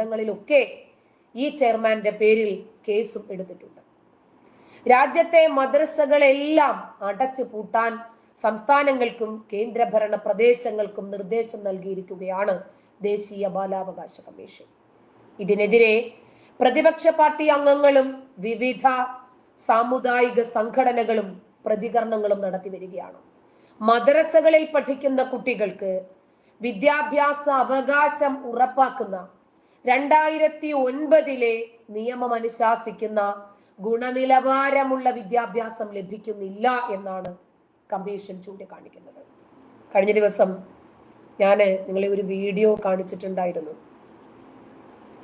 ഇവിടങ്ങളിലൊക്കെ ഈ ചെയർമാന്റെ പേരിൽ കേസും എടുത്തിട്ടുണ്ട്. രാജ്യത്തെ മദ്രസകളെല്ലാം അടച്ചു പൂട്ടാൻ സംസ്ഥാനങ്ങൾക്കും കേന്ദ്രഭരണ പ്രദേശങ്ങൾക്കും നിർദ്ദേശം നൽകിയിരിക്കുകയാണ് ദേശീയ ബാലാവകാശ കമ്മീഷൻ. ഇതിനെതിരെ പ്രതിപക്ഷ പാർട്ടി അംഗങ്ങളും വിവിധ സാമുദായിക സംഘടനകളും പ്രതികരണങ്ങളും നടത്തി വരികയാണ്. മദ്രസകളിൽ പഠിക്കുന്ന കുട്ടികൾക്ക് വിദ്യാഭ്യാസ അവകാശം ഉറപ്പാക്കുന്ന രണ്ടായിരത്തി ഒൻപതിലെ നിയമം അനുശാസിക്കുന്ന ഗുണനിലവാരമുള്ള വിദ്യാഭ്യാസം ലഭിക്കുന്നില്ല എന്നാണ് കമ്മീഷൻ ചൂണ്ടിക്കാണിക്കുന്നത്. കഴിഞ്ഞ ദിവസം ഞാൻ നിങ്ങളെ ഒരു വീഡിയോ കാണിച്ചിട്ടുണ്ടായിരുന്നു.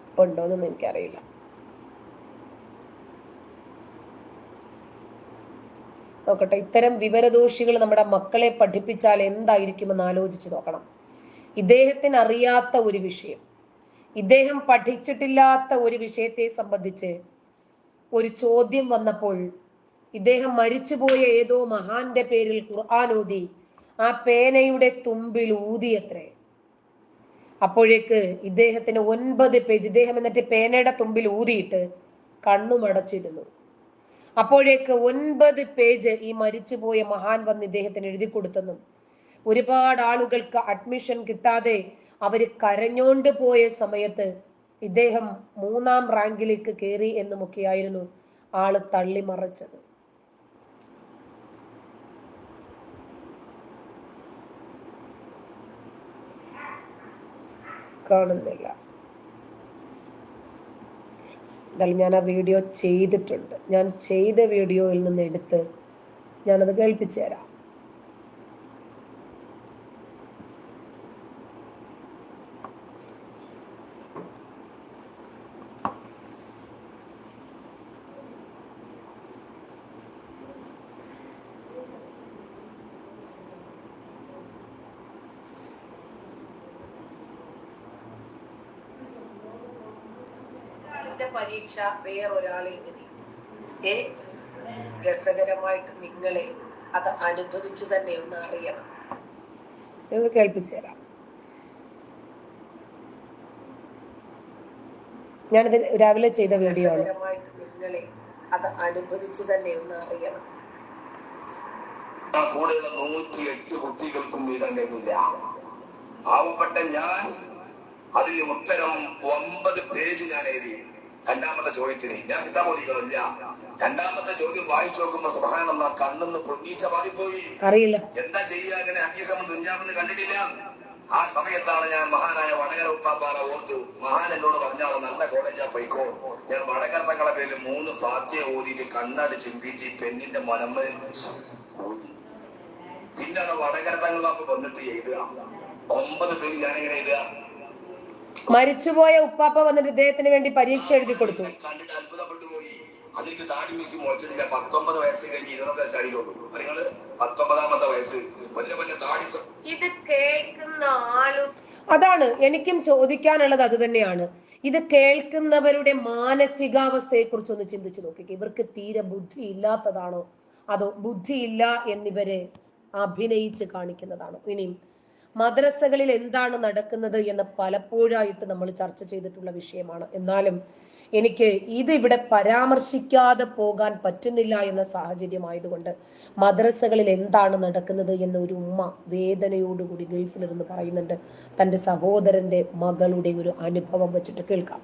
ഇപ്പൊ ഉണ്ടോയെന്നൊന്നും എനിക്കറിയില്ല. നോക്കട്ടെ ഇത്തരം വിവരദോഷികൾ നമ്മുടെ മക്കളെ പഠിപ്പിച്ചാൽ എന്തായിരിക്കുമെന്ന് ആലോചിച്ച് നോക്കണം. ഇദ്ദേഹത്തിന് അറിയാത്ത ഒരു വിഷയം. ഇദ്ദേഹം പഠിച്ചിട്ടില്ലാത്ത ഒരു വിഷയത്തെ സംബന്ധിച്ച് ഒരു ചോദ്യം വന്നപ്പോൾ ഇദ്ദേഹം മരിച്ചുപോയ ഏതോ മഹാന്റെ പേരിൽ ഖുർആൻ ഓതി ആ പേനയുടെ തുമ്പിൽ ഊതിയത്രേ. അപ്പോഴേക്ക് ഇദ്ദേഹത്തിന് ഒൻപത് പേജ് ഇദ്ദേഹം എന്നിട്ട് പേനയുടെ തുമ്പിൽ ഊതിയിട്ട് കണ്ണുമടച്ചിരുന്നു. അപ്പോഴേക്ക് ഒൻപത് പേജ് ഈ മരിച്ചുപോയ മഹാൻ വന്ന് ഇദ്ദേഹത്തിന് എഴുതി കൊടുത്തെന്നും ഒരുപാട് ആളുകൾക്ക് അഡ്മിഷൻ കിട്ടാതെ അവർ കരഞ്ഞോണ്ട് പോയ സമയത്ത് ഇദ്ദേഹം മൂന്നാം റാങ്കിലേക്ക് കയറി എന്നുമൊക്കെയായിരുന്നു ആൾ തള്ളി തള്ളിമറച്ചത്. കാണുന്നില്ല. എന്തായാലും ഞാൻ ആ വീഡിയോ ചെയ്തിട്ടുണ്ട്. ഞാൻ ചെയ്ത വീഡിയോയിൽ നിന്ന് എടുത്ത് ഞാനത് കേൾപ്പിച്ചു തരാം. ഒരാളിന്റെ പരീക്ഷ വേറൊരാളിൽ ഏ? രസകരമായിട്ട് നിങ്ങളെ അത് അനുഭവിച്ചു തന്നെ ഒന്ന് അറിയണം. ഇത് കേൾപ്പിച്ചു തരാം. ഞാനിത് രാവിലെ ചെയ്ത വീഡിയോ ആണ്. രസകരമായിട്ട് നിങ്ങളെ അത് അനുഭവിച്ചു തന്നെ ഒന്ന് അറിയണം. ആ കൂടെയുള്ള നൂറ്റി എട്ട് കുട്ടികൾക്കും വീതമില്ല പാവപ്പെട്ട ഞാൻ അതിന് ഉത്തരം ഒമ്പത് പേജ് ഞാൻ എഴുതി. രണ്ടാമത്തെ ചോദ്യത്തിന് ഞാൻ കിട്ടാപോലില്ല രണ്ടാമത്തെ ചോദ്യം വായിച്ചു നോക്കുമ്പോ സുഹാനുള്ള കണ്ണെന്ന് പൊന്നീച്ച മാറിപ്പോയി. അറിയില്ല. എന്താ ചെയ്യാ അങ്ങനെ അഹീസം ദുഞ്ഞാമെന്ന് കണ്ടിട്ടില്ല. ആ സമയത്താണ് ഞാൻ മഹാനായ വടകര ഉപ്പാപ്പാറ ഓർത്തു മഹാൻ എന്നോട് പറഞ്ഞാൽ നല്ല കോളേജാ പൈക്കോ ഞാൻ വടകര തങ്ങളെ പേരിൽ മൂന്ന് ഫാത്തിയ ഓതിയിട്ട് കണ്ണടി ചിമ്പിറ്റി പെണ്ണിന്റെ മനമ്മൽ ഓതി അത് വടകര തങ്ങൾ വന്നിട്ട് എഴുതുക. ഒമ്പത് പേര് ഞാനിങ്ങനെ എഴുതുക. മരിച്ചുപോയ ഉപ്പാപ്പ വന്നിട്ട് ഇദ്ദേഹത്തിന് വേണ്ടി പരീക്ഷ എഴുതി കൊടുത്തു. കണ്ടിട്ട് അത്ഭുതപ്പെട്ടു പോയി. അതിലേക്ക് താടി മീസി മുളച്ചിട്ടില്ല പത്തൊമ്പത് വയസ്സ് കഴിഞ്ഞ് ഇരുപത് ശരീരമുള്ളൂ നിങ്ങൾ പത്തൊമ്പതാമത്തെ വയസ്സ്. കൊല്ല കൊല്ല താടി തൊ- ഇത് കേൾക്കുന്ന ആളും അതാണ് എനിക്കും ചോദിക്കാനുള്ളത് അത് തന്നെയാണ്. ഇത് കേൾക്കുന്നവരുടെ മാനസികാവസ്ഥയെ കുറിച്ച് ഒന്ന് ചിന്തിച്ചു നോക്കിക്കേ. ഇവർക്ക് തീരെ ബുദ്ധി ഇല്ലാത്തതാണോ? അതോ ബുദ്ധിയില്ല എന്നിവരെ അഭിനയിച്ച് കാണിക്കുന്നതാണോ? ഇനിയും മദ്രസകളിൽ എന്താണ് നടക്കുന്നത് എന്ന് പലപ്പോഴായിട്ട് നമ്മൾ ചർച്ച ചെയ്തിട്ടുള്ള വിഷയമാണ്. എന്നാലും എനിക്ക് ഇത് ഇവിടെ പരാമർശിക്കാതെ പോകാൻ പറ്റുന്നില്ല എന്ന സാഹചര്യമായതുകൊണ്ട് മദ്രസകളിൽ എന്താണ് നടക്കുന്നത് എന്ന് ഒരു ഉമ്മ വേദനയോടുകൂടി ഗൾഫിലിരുന്ന് പറയുന്നുണ്ട്. തന്റെ സഹോദരന്റെ മകളുടെ ഒരു അനുഭവം വെച്ചിട്ട് കേൾക്കാം.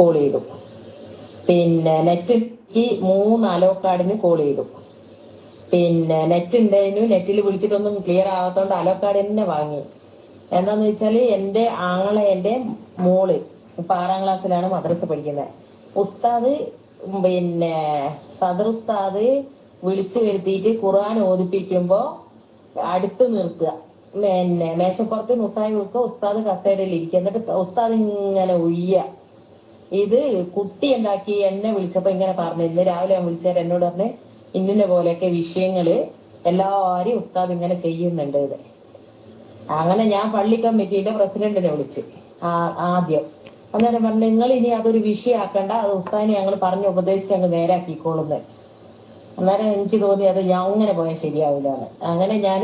കോൾ ചെയ്തു. പിന്നെ നെറ്റ് ഈ മൂന്ന് അലോ കാർഡിന് കോൾ ചെയ്തു. പിന്നെ നെറ്റ് ഉണ്ടായിരുന്നു നെറ്റിൽ വിളിച്ചിട്ടൊന്നും ക്ലിയർ ആവാത്തോണ്ട് അലോ കാർഡ് തന്നെ വാങ്ങി. എന്താന്ന് വെച്ചാൽ എന്റെ ആങ്ങളെ എന്റെ മോൾ ഇപ്പൊ ആറാം ക്ലാസ്സിലാണ് മദ്രസ പഠിക്കുന്നത് ഉസ്താദ് പിന്നെ സദർ ഉസ്താദ് വിളിച്ചു വരുത്തിയിട്ട് ഖുർആൻ ഓദിപ്പിക്കുമ്പോ അടുത്ത് നിർത്തുക. പിന്നെ മേശപ്പുറത്ത് മുസായി വെക്കുക ഉസ്താദ് കസേരയിൽ ഇരിക്കുക. എന്നിട്ട് ഉസ്താദ് ഇങ്ങനെ ഒഴിയ ഇത് കുട്ടി ഉണ്ടാക്കി എന്നെ വിളിച്ചപ്പോ ഇങ്ങനെ പറഞ്ഞു. ഇന്ന് രാവിലെ ഞാൻ വിളിച്ചാൽ എന്നോട് പറഞ്ഞ് ഇന്നിന്റെ പോലെയൊക്കെ വിഷയങ്ങൾ എല്ലാരും ഉസ്താദ് ഇങ്ങനെ ചെയ്യുന്നുണ്ട് ഇത്. അങ്ങനെ ഞാൻ പള്ളി കമ്മിറ്റിയുടെ പ്രസിഡന്റിനെ വിളിച്ച് ആദ്യം. അന്നേരം പറഞ്ഞു നിങ്ങൾ ഇനി അതൊരു വിഷയമാക്കണ്ട അത് ഉസ്താദിനെ ഞങ്ങൾ പറഞ്ഞ് ഉപദേശിച്ച് അങ്ങ് നേരാക്കിക്കോളുന്നത് അന്നേരം എനിക്ക് തോന്നി അത് ഞാൻ അങ്ങനെ പോയാൽ ശരിയാവില്ല അങ്ങനെ ഞാൻ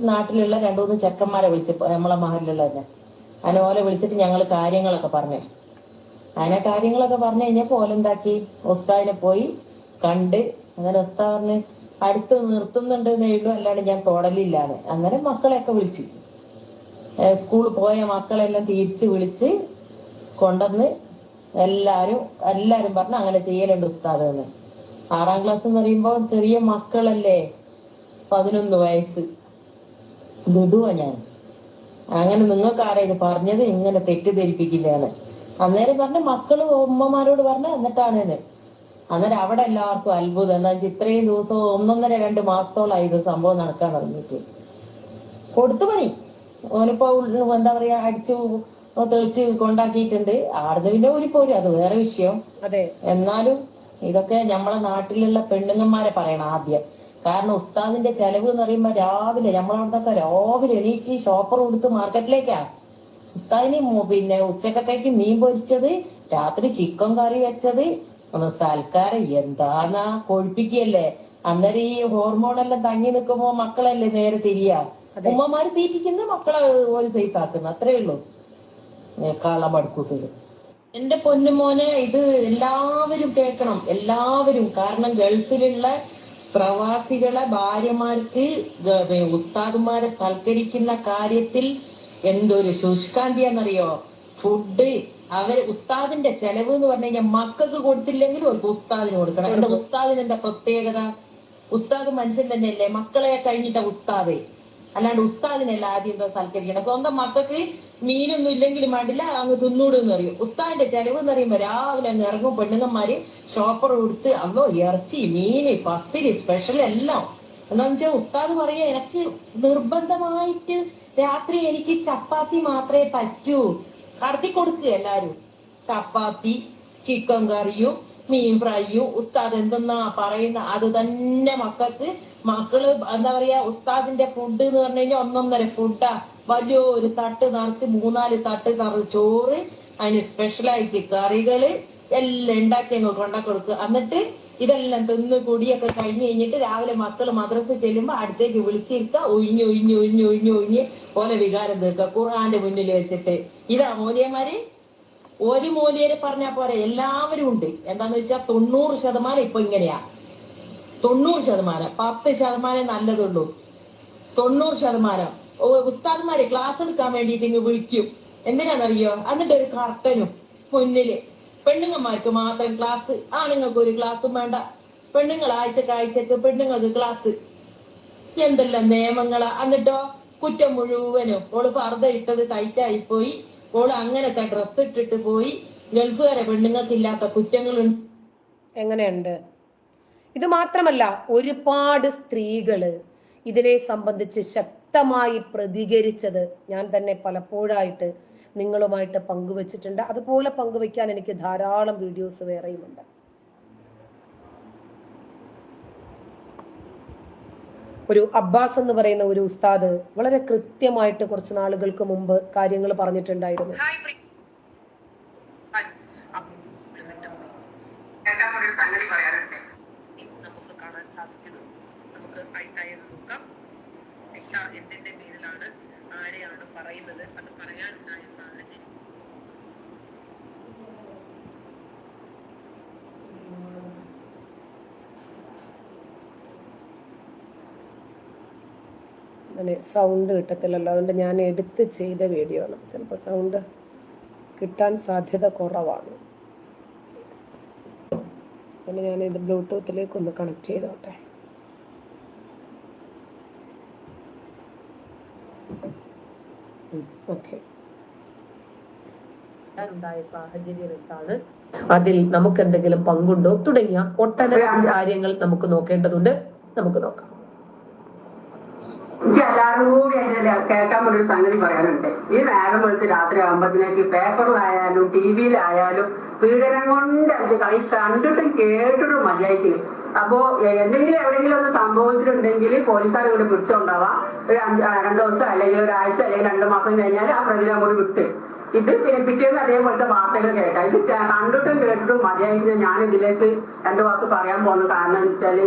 നാട്ടിലുള്ള രണ്ടു മൂന്ന് ചെക്കന്മാരെ വിളിച്ച് നമ്മളെ മഹലിലുള്ള തന്നെ. അങ്ങനെ ഓലെ വിളിച്ചിട്ട് ഞങ്ങൾ കാര്യങ്ങളൊക്കെ പറഞ്ഞു. അങ്ങനെ കാര്യങ്ങളൊക്കെ പറഞ്ഞു കഴിഞ്ഞപ്പോ ഓലെന്താക്കി? ഉസ്താദിനെ പോയി കണ്ട് അങ്ങനെ ഉസ്താ പറഞ്ഞ് അടുത്ത് നിർത്തുന്നുണ്ട് എഴുതും അല്ലാണ്ട് ഞാൻ തൊടലില്ലാന്ന്. അങ്ങനെ മക്കളെയൊക്കെ വിളിച്ചു. സ്കൂളിൽ പോയ മക്കളെല്ലാം തിരിച്ച് വിളിച്ച് കൊണ്ടുവന്ന് എല്ലാരും എല്ലാരും പറഞ്ഞു അങ്ങനെ ചെയ്യലുണ്ട് ഉസ്താദ് എന്ന്. ആറാം ക്ലാസ് എന്ന് പറയുമ്പോ ചെറിയ മക്കളല്ലേ പതിനൊന്ന് വയസ്സ്. വിടുവാ ഞാൻ? അങ്ങനെ നിങ്ങൾക്ക് ആരാ പറഞ്ഞത്? ഇങ്ങനെ തെറ്റിദ്ധരിപ്പിക്കില്ലാണ് അന്നേരം പറഞ്ഞ മക്കൾ ഉമ്മമാരോട് പറഞ്ഞ എന്നിട്ടാണ്. അന്നേരം അവിടെ എല്ലാവർക്കും അത്ഭുതം. എന്താ വെച്ചാൽ ഇത്രയും ദിവസം ഒന്നൊന്നര രണ്ട് മാസത്തോളായി ഇത് സംഭവം നടക്കാൻ തുടങ്ങിയിട്ട്. കൊടുത്തു പണി. ഓനിപ്പോ എന്താ പറയാ അടിച്ചു തെളിച്ച് കൊണ്ടാക്കിയിട്ടുണ്ട്. ആടുന്ന് ഒരു പോരി അത് വേറെ വിഷയം. അതെ. എന്നാലും ഇതൊക്കെ നമ്മളെ നാട്ടിലുള്ള പെണ്ണുങ്ങന്മാരെ പറയണം ആദ്യം. കാരണം ഉസ്താദിന്റെ ചെലവ് എന്ന് പറയുമ്പോ രാവിലെ നമ്മളവിടുത്തെ രാവിലെ എണീച്ച് ഷോപ്പർ കൊടുത്ത് മാർക്കറ്റിലേക്കാ ഉസ്താദിന് പിന്നെ ഉച്ചക്കത്തേക്ക് മീൻ പൊരിച്ചത് രാത്രി ചിക്കൻ കറി വെച്ചത് ഒന്ന് സൽക്കാരം എന്താന്നാ കൊഴിപ്പിക്കല്ലേ അന്നേരം ഈ ഹോർമോണെല്ലാം തങ്ങി നിൽക്കുമ്പോ മക്കളല്ലേ നേരെ തിരിയാ? ഉമ്മമാര് തീറ്റിക്കുന്ന മക്കളെ ഒരു സൈസ് ആക്കുന്ന അത്രേ ഉള്ളൂ. കാളമടുക്കൂസുകൾ എന്റെ പൊന്നുമോനെ ഇത് എല്ലാവരും കേൾക്കണം എല്ലാവരും. കാരണം ഗൾഫിലുള്ള പ്രവാസികളെ ഭാര്യമാർക്ക് ഉസ്താദുമാരെ സൽക്കരിക്കുന്ന കാര്യത്തിൽ എന്തൊരു ശുഷ്കാന്തി എന്നറിയോ ഫുഡ് അവർ ഉസ്താദിന്റെ ചെലവ് എന്ന് പറഞ്ഞു കഴിഞ്ഞാൽ മക്കൾക്ക് കൊടുത്തില്ലെങ്കിലും അവർക്ക് ഉസ്താദിന് കൊടുക്കണം. എന്റെ ഉസ്താദിന് എന്താ പ്രത്യേകത? ഉസ്താദ് മനുഷ്യൻ തന്നെയല്ലേ. മക്കളെ കഴിഞ്ഞിട്ട ഉസ്താദ്. അല്ലാണ്ട് ഉസ്താദിനല്ല ആദ്യം എന്താ സൽക്കരിക്കണം സ്വന്തം മക്കൾക്ക് മീനൊന്നും ഇല്ലെങ്കിലും വേണ്ടില്ല അങ്ങ് തിന്നൂടെന്ന് അറിയും ഉസ്താദിന്റെ ചെലവ് എന്ന് പറയുമ്പോ രാവിലെ അങ്ങ് ഇറങ്ങും. പെണ്ണുങ്ങന്മാര് ഷോപ്പർ കൊടുത്ത് അന്നോ ഇറച്ചി മീന് പത്തിരി സ്പെഷ്യൽ എല്ലാം. എന്താന്ന് വെച്ചാൽ ഉസ്താദ് പറയാ എനിക്ക് നിർബന്ധമായിട്ട് രാത്രി എനിക്ക് ചപ്പാത്തി മാത്രമേ പറ്റൂ. കടത്തി കൊടുക്കുക എല്ലാരും. ചപ്പാത്തി ചിക്കൻ കറിയും മീൻ ഫ്രൈയും ഉസ്താദ് എന്തെന്നാ പറയുന്ന അത് തന്നെ മക്കൾക്ക് മക്കൾ എന്താ പറയാ ഉസ്താദിന്റെ ഫുഡ് എന്ന് പറഞ്ഞു കഴിഞ്ഞാൽ ഒന്നൊന്നര ഫുഡാ വലിയൊരു തട്ട് നിറച്ച് മൂന്നാൽ തട്ട് നിറച്ച് ചോറ് അതിന് സ്പെഷ്യലായിട്ട് കറികൾ എല്ലാം ഉണ്ടാക്കി അങ്ങ് കൊണ്ട കൊടുക്കുക എന്നിട്ട് ഇതെല്ലാം തിന്ന് കുടിയൊക്കെ കഴിഞ്ഞ് കഴിഞ്ഞിട്ട് രാവിലെ മക്കൾ മദ്രസ ചെല്ലുമ്പോ അടുത്തേക്ക് വിളിച്ചിരുത്ത ഒഴിഞ്ഞ് ഒഴിഞ്ഞ് ഒഴിഞ്ഞ് ഒഴിഞ്ഞ് ഒഴിഞ്ഞ് ഓലെ വികാരം തീർക്കുക ഖുർആന്റെ മുന്നിൽ വെച്ചിട്ട്. ഇതാ മൂലിയന്മാര്? ഒരു മൂലിയരെ പറഞ്ഞാ പോരെ എല്ലാവരും ഉണ്ട്. എന്താന്ന് വെച്ചാൽ തൊണ്ണൂറ് ശതമാനം ഇപ്പൊ ഇങ്ങനെയാ. തൊണ്ണൂറ് ശതമാനം. പത്ത് ശതമാനം നല്ലതുള്ളൂ. തൊണ്ണൂറ് ശതമാനം. ഉസ്താദ്മാര് ക്ലാസ് എടുക്കാൻ വേണ്ടിയിട്ട് ഇങ്ങ് വിളിക്കും. എന്തിനാണെന്നറിയോ എന്നിട്ട് ഒരു കർട്ടനും മുന്നിൽ. പെണ്ണുങ്ങന്മാർക്ക് മാത്രം ക്ലാസ് ആണുങ്ങൾക്ക് ഒരു ക്ലാസ്സും വേണ്ട. പെണ്ണുങ്ങൾ ആഴ്ചക്ക് ആഴ്ചക്ക് പെണ്ണുങ്ങൾക്ക് ക്ലാസ് എന്തെല്ലാം നിയമങ്ങളാ? എന്നിട്ടോ കുറ്റം മുഴുവനും. ഓൾ പർദ്ദ ഇട്ടത് ടൈറ്റായി പോയി ഓൾ അങ്ങനത്തെ ഡ്രസ്സ് ഇട്ടിട്ട് പോയി. ഗൾഫുകാരെ പെണ്ണുങ്ങൾക്ക് ഇല്ലാത്ത കുറ്റങ്ങളുണ്ട്. എങ്ങനെയുണ്ട്? ഇത് മാത്രമല്ല ഒരുപാട് സ്ത്രീകൾ ഇതിനെ സംബന്ധിച്ച് ശക്തമായി പ്രതികരിച്ചത് ഞാൻ തന്നെ പലപ്പോഴായിട്ട് നിങ്ങളുമായിട്ട് പങ്കുവച്ചിട്ടുണ്ട്. അതുപോലെ പങ്കുവയ്ക്കാൻ എനിക്ക് ധാരാളം വീഡിയോസ് വേറെയുമുണ്ട്. ഒരു അബ്ബാസ് എന്ന് പറയുന്ന ഒരു ഉസ്താദ് വളരെ കൃത്യമായിട്ട് കുറച്ച് നാളുകൾക്ക് മുമ്പ് കാര്യങ്ങൾ പറഞ്ഞിട്ടുണ്ടായിരുന്നു. നമുക്ക് നോക്കാം. എന്തിന്റെ പേരിലാണ് ആരെയാണ് പറയുന്നത്? അത് പറയാനുണ്ടായ സാഹചര്യം. അങ്ങനെ സൗണ്ട് കിട്ടത്തില്ലല്ലോ. അതുകൊണ്ട് ഞാൻ എടുത്ത് ചെയ്ത വീഡിയോ ആണ്. ചിലപ്പോൾ സൗണ്ട് കിട്ടാൻ സാധ്യത കുറവാണ്. ഞാൻ ഇത് ബ്ലൂടൂത്തിലേക്ക് ഒന്ന് കണക്ട് ചെയ്തോട്ടെ. ഓക്കെ ഉണ്ടായ സാഹചര്യം എന്താണ്? അതിൽ നമുക്ക് എന്തെങ്കിലും പങ്കുണ്ടോ? തുടങ്ങിയ ഒട്ടനവധി കാര്യങ്ങൾ നമുക്ക് നോക്കേണ്ടതുണ്ട്. നമുക്ക് നോക്കാം. എല്ലാവരും കൂടി എന്റെ കേൾക്കാൻ ഒരു സംഗതി പറയാനുണ്ട്. ഈ നേരം വെളുത്ത് രാത്രി ആകുമ്പോഴത്തേക്ക് പേപ്പറിലായാലും ടി വിയിലായാലും പീഡനം കൊണ്ട് അത് കളി കണ്ടിട്ടും കേട്ടിട്ടും മതിയായിട്ടില്ല അപ്പോ എന്തെങ്കിലും എവിടെയെങ്കിലും ഒന്ന് സംഭവിച്ചിട്ടുണ്ടെങ്കിൽ പോലീസുകാർ ഇവിടെ പിടിച്ചുണ്ടാവാം. ഒരു അഞ്ച് രണ്ടു ദിവസം അല്ലെങ്കിൽ ഒരാഴ്ച അല്ലെങ്കിൽ രണ്ട് മാസം കഴിഞ്ഞാൽ ആ പ്രതിനെ അങ്ങോട്ട് വിട്ട്. ഇത് പിറ്റേന്ന് അതേപോലത്തെ വാർത്തകൾ കേൾക്കാം. ഇത് കണ്ടിട്ടും കേട്ടിട്ടും മതിയായിട്ട് ഞാൻ ഇതിലേക്ക് രണ്ടു വാക്ക് പറയാൻ പോകുന്ന കാരണം എന്ന് വെച്ചാൽ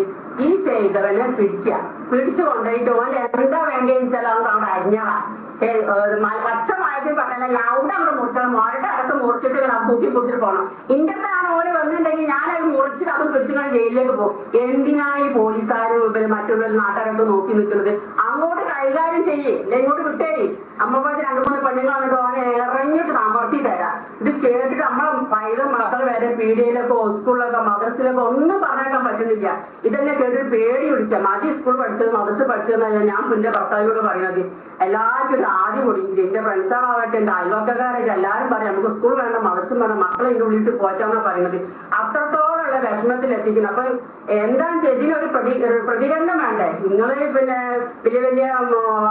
ഈ ചെയ്തവനെ പിടിക്കുക. പിടിച്ചു കൊണ്ടുപോയിട്ട് ഓൻ എന്താ വേണ്ടതെന്ന് വെച്ചാൽ അവർ അവിടെ അടിഞ്ഞതാ ശരി, ഏഹ് മ- പച്ച മഴത്തിൽ പറഞ്ഞാൽ അവിടെ അവിടെ മുറിച്ചാൽ മോരുടെ അടുത്ത് മുറിച്ചിട്ട് തൂക്കി പിടിച്ചിട്ട് പോകണം. ഇന്റത്താണ് ഓൽ വന്നിട്ടുണ്ടെങ്കിൽ ഞാനത് മുറിച്ചിട്ട് അത് പിടിച്ചിങ്ങനെ ജയിലിലേക്ക് പോകും. എന്തിനാ ഈ പോലീസുകാരും മറ്റുള്ള നാട്ടുകാരൊക്കെ നോക്കി നിൽക്കുന്നത്? അങ്ങോട്ട് കൈകാര്യം ചെയ്യേ. ഇല്ല ഇങ്ങോട്ട് വിട്ടേ. അമ്മമാര് രണ്ടു മൂന്ന് പെണ്ണുങ്ങൾ വന്നിട്ട് ഓനെ ഇറങ്ങിയിട്ട് താമർത്തി തരാം. ഇത് കേട്ടിട്ട് നമ്മളെ പൈത മക്കൾ വരെ പീഡിയയിലൊക്കെ സ്കൂളിലൊക്കെ മദ്രസിലൊക്കെ ഒന്നും പറഞ്ഞേക്കാൻ പറ്റുന്നില്ല. ഇതെന്നെ കേട്ടിട്ട് പേടി പിടിക്കാം. മതി സ്കൂൾ പഠിച്ചത് മദ്രസ പഠിച്ചതെന്ന് ഞാൻ പിന്നെ ഭർത്താവിനോട് പറയുന്നത്. എല്ലാവർക്കും ഒരു ആദ്യം കൊടുക്കില്ല എന്റെ ഫ്രണ്ട്സുകളാവട്ടെ എന്റെ അയൽവക്കക്കാരായിട്ട് എല്ലാവരും പറയും നമുക്ക് സ്കൂൾ വേണ്ട മദ്രസും വേണ്ട മക്കളെ ഇതിന്റെ ഉള്ളിട്ട് പോറ്റാന്നാ പറയുന്നത്. അത്രത്തോളമുള്ള വിഷമത്തിൽ എത്തിക്കുന്നു അപ്പൊ എന്താണ് ചെയ്തിന് ഒരു പ്രതി പ്രതികരണം വേണ്ടേ? നിങ്ങൾ പിന്നെ വലിയ വലിയ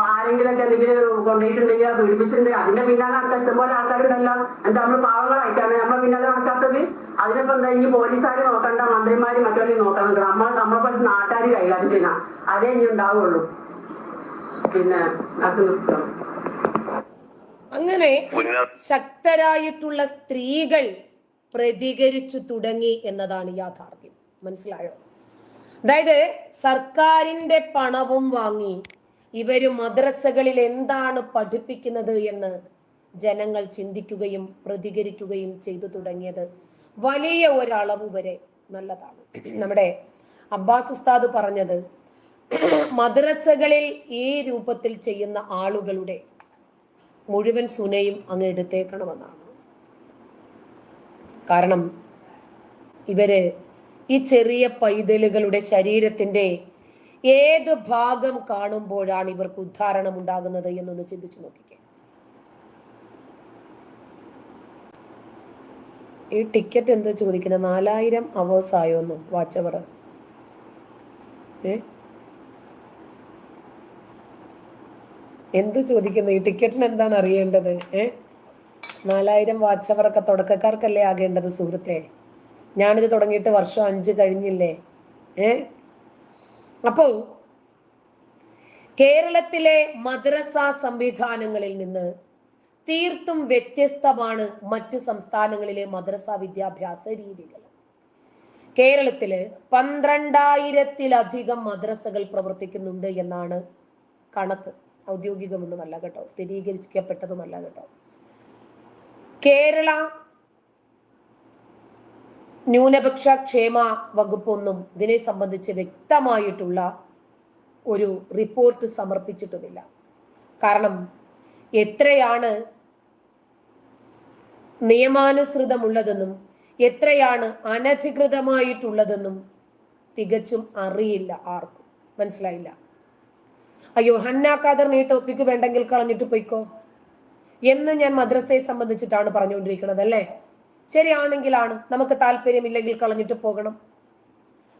ആരെങ്കിലൊക്കെ എന്തെങ്കിലും കൊണ്ടുപോയിട്ടുണ്ടെങ്കിൽ അത് പീഡിപ്പിച്ചിട്ടുണ്ടെങ്കിൽ അതിന്റെ പിന്നാലെ നടക്കാൻ ഇഷ്ടംപോലെ ആൾക്കാരുണ്ടല്ലോ. എന്താ നമ്മൾ പാവങ്ങളായിട്ടാണ് നമ്മൾ പിന്നാലെ നടക്കാത്തത്? അതിനിപ്പോ എന്താ ഇനി പോലീസുകാർ നോക്കണ്ട മന്ത്രിമാര് മറ്റുള്ള നോക്കണത് നമ്മൾ നമ്മളെ പറ്റി നാട്ടുകാർ കൈകാര്യം ചെയ്യണം. അതേ ഇനി ഉണ്ടാവുള്ളൂ. പിന്നെ അത് നിർത്തണം. അങ്ങനെ ശക്തരായിട്ടുള്ള സ്ത്രീകൾ പ്രതികരിച്ചു തുടങ്ങി എന്നതാണ് യാഥാർത്ഥ്യം. മനസ്സിലായോ? അതായത് സർക്കാരിന്റെ പണവും വാങ്ങി ഇവർ മദ്രസകളിൽ എന്താണ് പഠിപ്പിക്കുന്നത് എന്ന് ജനങ്ങൾ ചിന്തിക്കുകയും പ്രതികരിക്കുകയും ചെയ്തു തുടങ്ങിയത് വലിയ ഒരളവ് വരെ നല്ലതാണ്. നമ്മുടെ അബ്ബാസ് ഉസ്താദ് പറഞ്ഞത് മദ്രസകളിൽ ഈ രൂപത്തിൽ ചെയ്യുന്ന ആളുകളുടെ മുഴുവൻ സുനയും അങ്ങ് എടുത്തേക്കണമെന്നാണ്. കാരണം ഇവർ ഈ ചെറിയ പൈതലുകളുടെ ശരീരത്തിന്റെ ഏത് ഭാഗം കാണുമ്പോഴാണ് ഇവർക്ക് ഉദ്ധാരണം ഉണ്ടാകുന്നത് എന്നൊന്ന് ചിന്തിച്ചു നോക്കിക്കേ. ഈ ടിക്കറ്റ് എന്താ ചോദിക്കുന്നത്? നാലായിരം അവേഴ്സ് ആയോന്നു? വാച്ചവർ ഏ? എന്തു ചോദിക്കുന്നു? ഈ ടിക്കറ്റിന് എന്താണ് അറിയേണ്ടത്? ഏ? നാലായിരം വാച്ച് അവറൊക്കെ തുടക്കക്കാർക്കല്ലേ ആകേണ്ടത് സുഹൃത്തെ? ഞാനിത് തുടങ്ങിയിട്ട് വർഷം അഞ്ച് കഴിഞ്ഞില്ലേ? ഏ? അപ്പോ കേരളത്തിലെ മദ്രസ സംവിധാനങ്ങളിൽ നിന്ന് തീർത്തും വ്യത്യസ്തമാണ് മറ്റ് സംസ്ഥാനങ്ങളിലെ മദ്രസ വിദ്യാഭ്യാസ രീതികൾ. കേരളത്തിൽ പന്ത്രണ്ടായിരത്തിലധികം മദ്രസകൾ പ്രവർത്തിക്കുന്നുണ്ട് എന്നാണ് കണക്ക്. ഔദ്യോഗികമൊന്നുമല്ല കേട്ടോ. സ്ഥിരീകരിക്കപ്പെട്ടതുമല്ല കേട്ടോ. കേരള ന്യൂനപക്ഷ ക്ഷേമ വകുപ്പൊന്നും ഇതിനെ സംബന്ധിച്ച് വ്യക്തമായിട്ടുള്ള ഒരു റിപ്പോർട്ട് സമർപ്പിച്ചിട്ടുമില്ല. കാരണം എത്രയാണ് നിയമാനുസൃതമുള്ളതെന്നും എത്രയാണ് അനധികൃതമായിട്ടുള്ളതെന്നും തികച്ചും അറിയില്ല ആർക്കും. മനസ്സിലായില്ല. അയ്യോ ഹന്ന ഖാദർ നീ ടോപ്പിക്ക് വേണ്ടെങ്കിൽ കളഞ്ഞിട്ട് പോയിക്കോ. എന്ന് ഞാൻ മദ്രസയെ സംബന്ധിച്ചിട്ടാണ് പറഞ്ഞുകൊണ്ടിരിക്കുന്നത് അല്ലേ? ശരിയാണെങ്കിലാണ് നമുക്ക് താല്പര്യമില്ലെങ്കിൽ കളഞ്ഞിട്ട് പോകണം.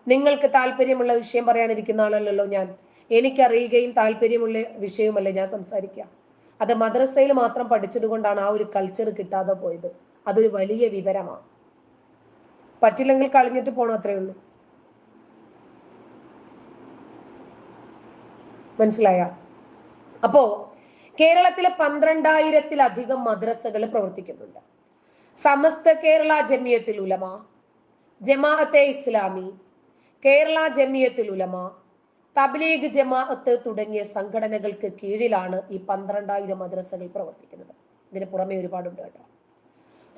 നിങ്ങൾക്ക് താല്പര്യമുള്ള വിഷയം പറയാനിരിക്കുന്ന ആളല്ലല്ലോ ഞാൻ. എനിക്കറിയുകയും താല്പര്യമുള്ള വിഷയവുമല്ലേ ഞാൻ സംസാരിക്കുക. അത് മദ്രസയിൽ മാത്രം പഠിച്ചതുകൊണ്ടാണ് ആ ഒരു കൾച്ചർ കിട്ടാതെ പോയത്. അതൊരു വലിയ വിവരമാണ് പറ്റില്ലെങ്കിൽ കളഞ്ഞിട്ട് പോകണം അത്രേ ഉള്ളൂ. മനസ്സിലായ? അപ്പോ കേരളത്തിലെ പന്ത്രണ്ടായിരത്തിലധികം മദ്രസകൾ പ്രവർത്തിക്കുന്നുണ്ട്. സമസ്ത കേരള ജമിയത്തിൽ ഉലമ ജമാഅത്തെ ഇസ്ലാമി കേരള ജമിയത്തിൽ ഉലമ തബ്ലീഗ് ജമാഅത്ത് തുടങ്ങിയ സംഘടനകൾക്ക് കീഴിലാണ് ഈ പന്ത്രണ്ടായിരം മദ്രസകൾ പ്രവർത്തിക്കുന്നത്. ഇതിന് പുറമെ ഒരുപാടുണ്ട് കേട്ടോ.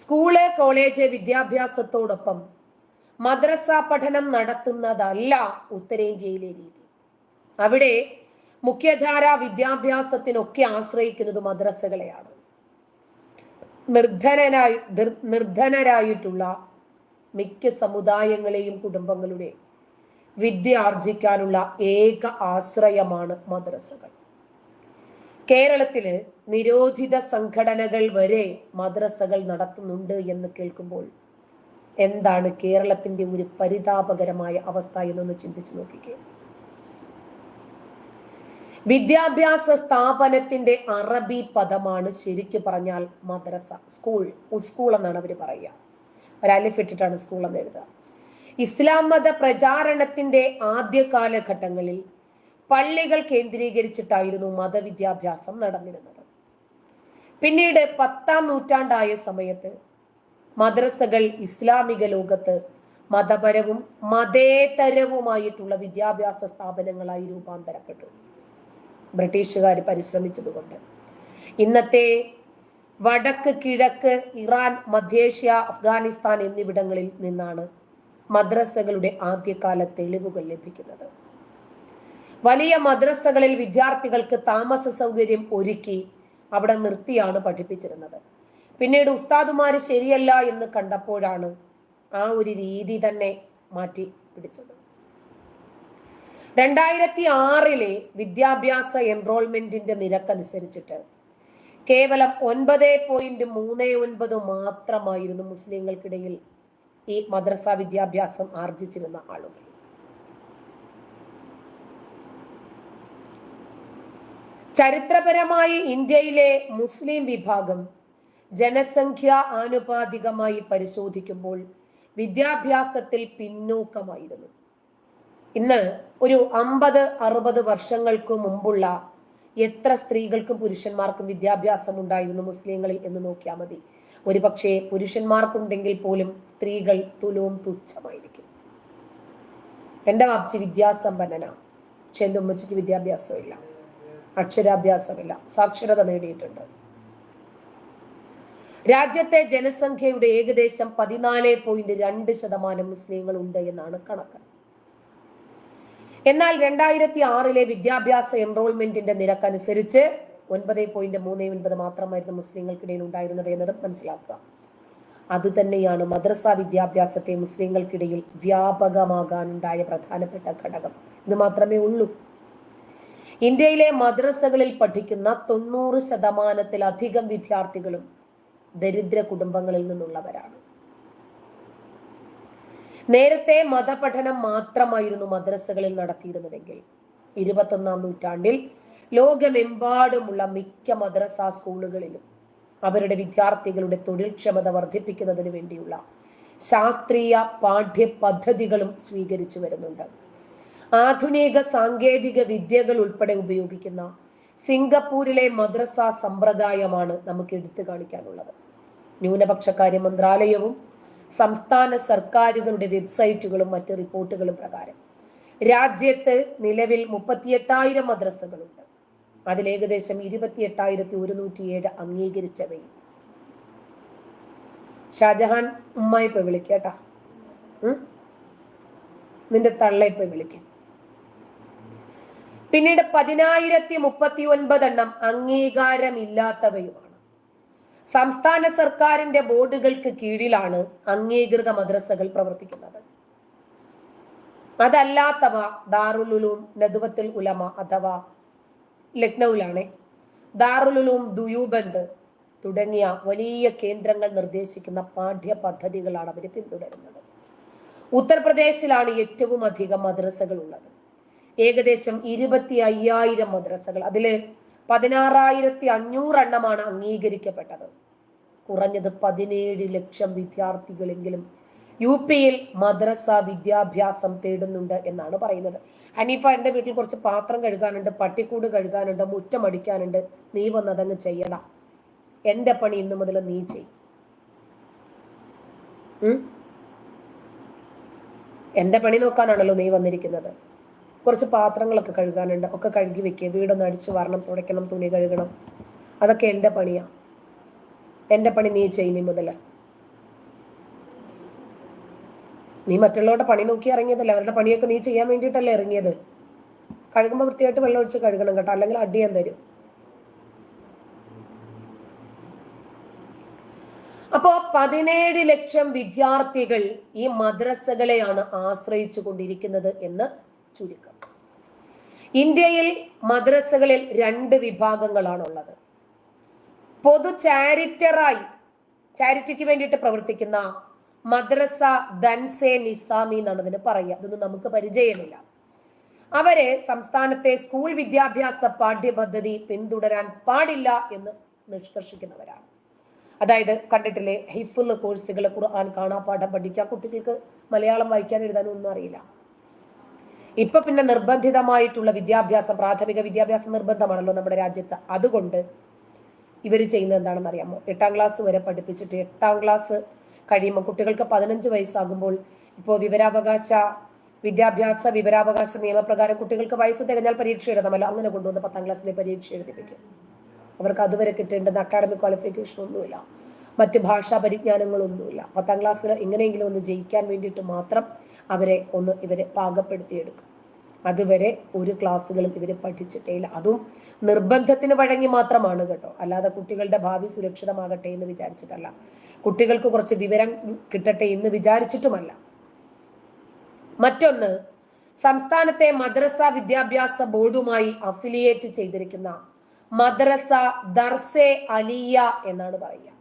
സ്കൂൾ കോളേജ് വിദ്യാഭ്യാസത്തോടൊപ്പം മദ്രസ പഠനം നടത്തുന്നതല്ല ഉത്തരേന്ത്യയിലെ രീതി. അവിടെ മുഖ്യധാര വിദ്യാഭ്യാസത്തിനൊക്കെ ആശ്രയിക്കുന്നത് മദ്രസകളെയാണ്. നിർധനരായി നിർ- നിർധനരായിട്ടുള്ള മിക്ക സമുദായങ്ങളെയും കുടുംബങ്ങളുടെ വിദ്യ ആർജിക്കാനുള്ള ഏക ആശ്രയമാണ് മദ്രസകൾ. കേരളത്തിൽ നിരോധിത സംഘടനകൾ വരെ മദ്രസകൾ നടത്തുന്നുണ്ട് എന്ന് കേൾക്കുമ്പോൾ എന്താണ് കേരളത്തിന്റെ ഒരു പരിതാപകരമായ അവസ്ഥ എന്നൊന്ന് ചിന്തിച്ചു നോക്കിക്കേ. വിദ്യാഭ്യാസ സ്ഥാപനത്തിന്റെ അറബി പദമാണ് ശരിക്ക് പറഞ്ഞാൽ മദ്രസ. സ്കൂൾ സ്കൂൾ എന്നാണ് അവർ പറയുക. ഒരു അലിഫ് ഇട്ടിട്ടാണ് സ്കൂൾ എന്ന് എഴുതുക. ഇസ്ലാം മത പ്രചാരണത്തിന്റെ ആദ്യ കാലഘട്ടങ്ങളിൽ പള്ളികൾ കേന്ദ്രീകരിച്ചിട്ടായിരുന്നു മതവിദ്യാഭ്യാസം നടന്നിരുന്നത്. പിന്നീട് പത്താം നൂറ്റാണ്ടായ സമയത്ത് മദ്രസകൾ ഇസ്ലാമിക ലോകത്ത് മതപരവും മതേതരവുമായിട്ടുള്ള വിദ്യാഭ്യാസ സ്ഥാപനങ്ങളായി രൂപാന്തരപ്പെട്ടു. ബ്രിട്ടീഷുകാർ പരിശ്രമിച്ചതുകൊണ്ട്. ഇന്നത്തെ വടക്ക് കിഴക്ക് ഇറാൻ മധ്യേഷ്യ അഫ്ഗാനിസ്ഥാൻ എന്നിവിടങ്ങളിൽ നിന്നാണ് മദ്രസകളുടെ ആദ്യകാല തെളിവുകൾ ലഭിക്കുന്നത്. വലിയ മദ്രസകളിൽ വിദ്യാർത്ഥികൾക്ക് താമസ സൗകര്യം ഒരുക്കി അവിടെ നിർത്തിയാണ് പഠിപ്പിച്ചിരുന്നത്. പിന്നീട് ഉസ്താദുമാര് ശരിയല്ല എന്ന് കണ്ടപ്പോഴാണ് ആ ഒരു രീതി തന്നെ മാറ്റി പിടിച്ചത്. രണ്ടായിരത്തി ആറിലെ വിദ്യാഭ്യാസ എൻറോൾമെന്റിന്റെ നിരക്കനുസരിച്ചിട്ട് കേവലം ഒൻപത് പോയിന്റ് മൂന്ന് ഒൻപത് മാത്രമായിരുന്നു മുസ്ലിങ്ങൾക്കിടയിൽ ഈ മദ്രസ വിദ്യാഭ്യാസം ആർജിച്ചിരുന്ന ആളുകൾ. ചരിത്രപരമായി ഇന്ത്യയിലെ മുസ്ലിം വിഭാഗം ജനസംഖ്യ ആനുപാതികമായി പരിശോധിക്കുമ്പോൾ വിദ്യാഭ്യാസത്തിൽ പിന്നോക്കമായിരുന്നു. ഇന്ന് ഒരു അമ്പത് അറുപത് വർഷങ്ങൾക്ക് മുമ്പുള്ള എത്ര സ്ത്രീകൾക്കും പുരുഷന്മാർക്കും വിദ്യാഭ്യാസം ഉണ്ടായിരുന്നു മുസ്ലിങ്ങളിൽ എന്ന് നോക്കിയാൽ മതി. ഒരുപക്ഷെ പുരുഷന്മാർക്കുണ്ടെങ്കിൽ പോലും സ്ത്രീകൾ തുലവും തുച്ഛമായിരിക്കും. എന്റെ വാപ്ചി വിദ്യാസമ്പന്നന. പക്ഷെ എന്റെ ഉമ്മച്ചിക്ക് വിദ്യാഭ്യാസമില്ല. അക്ഷരാഭ്യാസമില്ല. സാക്ഷരത നേടിയിട്ടുണ്ട്. രാജ്യത്തെ ജനസംഖ്യയുടെ ഏകദേശം പതിനാല് പോയിന്റ് രണ്ട് ശതമാനം മുസ്ലിങ്ങൾ ഉണ്ട് എന്നാണ് കണക്ക്. എന്നാൽ രണ്ടായിരത്തി ആറിലെ വിദ്യാഭ്യാസ എൻറോൾമെന്റിന്റെ നിരക്കനുസരിച്ച് ഒൻപത് പോയിന്റ് മൂന്ന് ഒൻപത് മാത്രമായിരുന്നു മുസ്ലിങ്ങൾക്കിടയിൽ ഉണ്ടായിരുന്നത് എന്നത് മനസ്സിലാക്കുക. അത് തന്നെയാണ് മദ്രസ വിദ്യാഭ്യാസത്തെ മുസ്ലിങ്ങൾക്കിടയിൽ വ്യാപകമാകാനുണ്ടായ പ്രധാനപ്പെട്ട ഘടകം. ഇത് മാത്രമേ ഉള്ളൂ. ഇന്ത്യയിലെ മദ്രസകളിൽ പഠിക്കുന്ന തൊണ്ണൂറ് ശതമാനത്തിലധികം വിദ്യാർത്ഥികളും ദരിദ്ര കുടുംബങ്ങളിൽ നിന്നുള്ളവരാണ്. നേരത്തെ മതപഠനം മാത്രമായിരുന്നു മദ്രസകളിൽ നടത്തിയിരുന്നതെങ്കിൽ ഇരുപത്തൊന്നാം നൂറ്റാണ്ടിൽ ലോകമെമ്പാടുമുള്ള മിക്ക മദ്രസ സ്കൂളുകളിലും അവരുടെ വിദ്യാർത്ഥികളുടെ തൊഴിൽക്ഷമത വർദ്ധിപ്പിക്കുന്നതിന് വേണ്ടിയുള്ള ശാസ്ത്രീയ പാഠ്യപദ്ധതികളും സ്വീകരിച്ചു വരുന്നുണ്ട്. ആധുനിക സാങ്കേതിക വിദ്യകൾ ഉൾപ്പെടെ ഉപയോഗിക്കുന്ന സിംഗപ്പൂരിലെ മദ്രസ സമ്പ്രദായമാണ് നമുക്ക് എടുത്തു കാണിക്കാനുള്ളത്. ന്യൂനപക്ഷകാര്യ മന്ത്രാലയവും സംസ്ഥാന സർക്കാരുകളുടെ വെബ്സൈറ്റുകളും മറ്റ് റിപ്പോർട്ടുകളും പ്രകാരം രാജ്യത്ത് നിലവിൽ മുപ്പത്തിയെട്ടായിരം മദ്രസകളുണ്ട്. അതിൽ ഏകദേശം ഒരുന്നൂറ്റി ഏഴ് അംഗീകരിച്ചവയും ഷാജഹാൻ ഉമ്മായിപ്പോ വിളിക്കട്ടാ ഉം? നിന്റെ തള്ളയിപ്പോ വിളിക്കും. പിന്നീട് പതിനായിരത്തി മുപ്പത്തി ഒൻപത് എണ്ണം അംഗീകാരമില്ലാത്തവയുമാണ്. സംസ്ഥാന സർക്കാരിന്റെ ബോർഡുകൾക്ക് കീഴിലാണ് അംഗീകൃത മദ്രസകൾ പ്രവർത്തിക്കുന്നത്. അതല്ലാത്തവ ദാറുലുലൂം നദുവത്തുൽ ഉലമ അഥവാ ലക്നൌലാണ്. ദാറുലുലൂം ഉലൂം ദുയൂബന്ദ് തുടങ്ങിയ വലിയ കേന്ദ്രങ്ങൾ നിർദ്ദേശിക്കുന്ന പാഠ്യ പദ്ധതികളാണ് അവർ പിന്തുടരുന്നത്. ഉത്തർപ്രദേശിലാണ് ഏറ്റവും അധികം മദ്രസകൾ ഉള്ളത് ഏകദേശം ഇരുപത്തി അയ്യായിരം മദ്രസകൾ. അതിൽ പതിനാറായിരത്തി അഞ്ഞൂറ് എണ്ണമാണ് അംഗീകരിക്കപ്പെട്ടത്. കുറഞ്ഞത് പതിനേഴ് ലക്ഷം വിദ്യാർത്ഥികളെങ്കിലും യു പിയിൽ മദ്രസ വിദ്യാഭ്യാസം തേടുന്നുണ്ട് എന്നാണ് പറയുന്നത്. ഹനീഫ എന്റെ വീട്ടിൽ കുറച്ച് പാത്രം കഴുകാനുണ്ട് പട്ടിക്കൂട് കഴുകാനുണ്ട് മുറ്റം അടിക്കാനുണ്ട്. നീ വന്നതങ്ങ് ചെയ്യണം എന്റെ പണി ഇന്നു മുതൽ നീ ചെയ്. എന്റെ എന്റെ പണി നോക്കാനാണല്ലോ നീ വന്നിരിക്കുന്നത്. കുറച്ച് പാത്രങ്ങളൊക്കെ കഴുകാനുണ്ട്. ഒക്കെ കഴുകി വെക്കുക. വീടൊന്ന് അടിച്ച് വരണം. തുടയ്ക്കണം. തുണി കഴുകണം. അതൊക്കെ എന്റെ പണിയാണ് എന്റെ പണി നീ ചെയ്യുന്ന മുതൽ നീ മറ്റുള്ളവരുടെ പണി നോക്കി ഇറങ്ങിയതല്ല. അവരുടെ പണിയൊക്കെ നീ ചെയ്യാൻ വേണ്ടിയിട്ടല്ലേ ഇറങ്ങിയത്. കഴുകുമ്പോൾ വൃത്തിയായിട്ട് വെള്ളം ഒഴിച്ച് കഴുകണം കേട്ടോ. അല്ലെങ്കിൽ അടിയാൻ തരും. അപ്പോ പതിനേഴ് ലക്ഷം വിദ്യാർത്ഥികൾ ഈ മദ്രസകളെയാണ് ആശ്രയിച്ചു കൊണ്ടിരിക്കുന്നത് എന്ന് ചുരുക്കം. ഇന്ത്യയിൽ മദ്രസകളിൽ രണ്ട് വിഭാഗങ്ങളാണുള്ളത്. പൊതു ചാരിറ്ററായി ചാരിറ്റിക്ക് വേണ്ടിയിട്ട് പ്രവർത്തിക്കുന്ന മദ്രസ ദൻസെ നിസാമി എന്നാണ് ഇതിന് പറയുക. അതൊന്നും നമുക്ക് പരിചയമില്ല. അവരെ സംസ്ഥാനത്തെ സ്കൂൾ വിദ്യാഭ്യാസ പാഠ്യപദ്ധതി പിന്തുടരാൻ പാടില്ല എന്ന് നിഷ്കർഷിക്കുന്നവരാണ്. അതായത് കണ്ടിട്ടില്ലേ ഹിഫുള്ള കോഴ്സുകൾ ഖുർആൻ പാഠം പഠിക്കുക കുട്ടികൾക്ക് മലയാളം വായിക്കാൻ എഴുതാനും ഒന്നും അറിയില്ല. ഇപ്പൊ പിന്നെ നിർബന്ധിതമായിട്ടുള്ള വിദ്യാഭ്യാസം പ്രാഥമിക വിദ്യാഭ്യാസം നിർബന്ധമാണല്ലോ നമ്മുടെ രാജ്യത്ത്. അതുകൊണ്ട് ഇവർ ചെയ്യുന്നത് എന്താണെന്ന് അറിയാമോ എട്ടാം ക്ലാസ് വരെ പഠിപ്പിച്ചിട്ട് എട്ടാം ക്ലാസ് കഴിയുമ്പോൾ കുട്ടികൾക്ക് പതിനഞ്ച് വയസ്സാകുമ്പോൾ ഇപ്പോൾ വിവരാവകാശ വിദ്യാഭ്യാസ വിവരാവകാശ നിയമപ്രകാരം കുട്ടികൾക്ക് വയസ്സ് തികഞ്ഞാൽ പരീക്ഷ എഴുതാമല്ലോ അങ്ങനെ കൊണ്ടുവന്ന് പത്താം ക്ലാസ്സിലെ പരീക്ഷ എഴുതിപ്പിക്കും. അവർക്ക് അതുവരെ കിട്ടേണ്ടുന്ന അക്കാഡമിക് ക്വാളിഫിക്കേഷൻ ഒന്നുമില്ല. മറ്റ് ഭാഷാ പരിജ്ഞാനങ്ങളൊന്നുമില്ല പത്താം ക്ലാസ്സിൽ എങ്ങനെയെങ്കിലും ഒന്ന് ജയിക്കാൻ വേണ്ടിയിട്ട് മാത്രം അവരെ ഒന്ന് ഇവരെ പാകപ്പെടുത്തിയെടുക്കും. അതുവരെ ഒരു ക്ലാസ്സുകളും ഇവർ പഠിച്ചിട്ടേ ഇല്ല അതും നിർബന്ധത്തിന് വഴങ്ങി മാത്രമാണ് കേട്ടോ. അല്ലാതെ കുട്ടികളുടെ ഭാവി സുരക്ഷിതമാകട്ടെ എന്ന് വിചാരിച്ചിട്ടല്ല. കുട്ടികൾക്ക് കുറച്ച് വിവരം കിട്ടട്ടെ എന്ന് വിചാരിച്ചിട്ടുമല്ല. മറ്റൊന്ന് സംസ്ഥാനത്തെ മദ്രസ വിദ്യാഭ്യാസ ബോർഡുമായി അഫിലിയേറ്റ് ചെയ്തിരിക്കുന്ന മദ്രസ ദർസെ അലിയ എന്നാണ് പറയുക.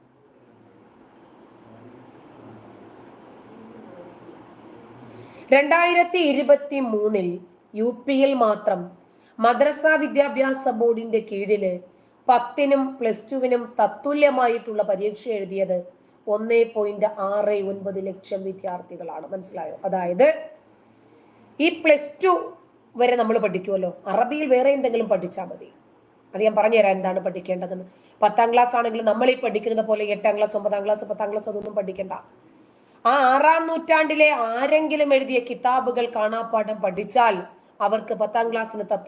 രണ്ടായിരത്തി ഇരുപത്തി മൂന്നിൽ യു പിയിൽ മാത്രം മദ്രസ വിദ്യാഭ്യാസ ബോർഡിന്റെ കീഴിൽ പത്തിനും പ്ലസ് ടുവിനും തത്തുല്യമായിട്ടുള്ള പരീക്ഷ എഴുതിയത് ഒന്നേ പോയിന്റ് ആറ് ഒൻപത് ലക്ഷം വിദ്യാർത്ഥികളാണ്. മനസ്സിലായോ? അതായത് ഈ പ്ലസ് ടു വരെ നമ്മൾ പഠിക്കുമല്ലോ അറബിയിൽ വേറെ എന്തെങ്കിലും പഠിച്ചാൽ മതി. അത് ഞാൻ പറഞ്ഞുതരാം എന്താണ് പഠിക്കേണ്ടതെന്ന്. പത്താം ക്ലാസ് ആണെങ്കിലും നമ്മൾ ഈ പഠിക്കുന്നത് പോലെ എട്ടാം ക്ലാസ് ഒമ്പതാം ക്ലാസ് പത്താം ക്ലാസ് അതൊന്നും പഠിക്കണ്ട. ആ ആറാം നൂറ്റാണ്ടിലെ ആരെങ്കിലും എഴുതിയ കിതാബുകൾ കാണാപ്പാഠം പഠിച്ചാൽ അവർക്ക് പത്താം ക്ലാസ്സിന് തത്വ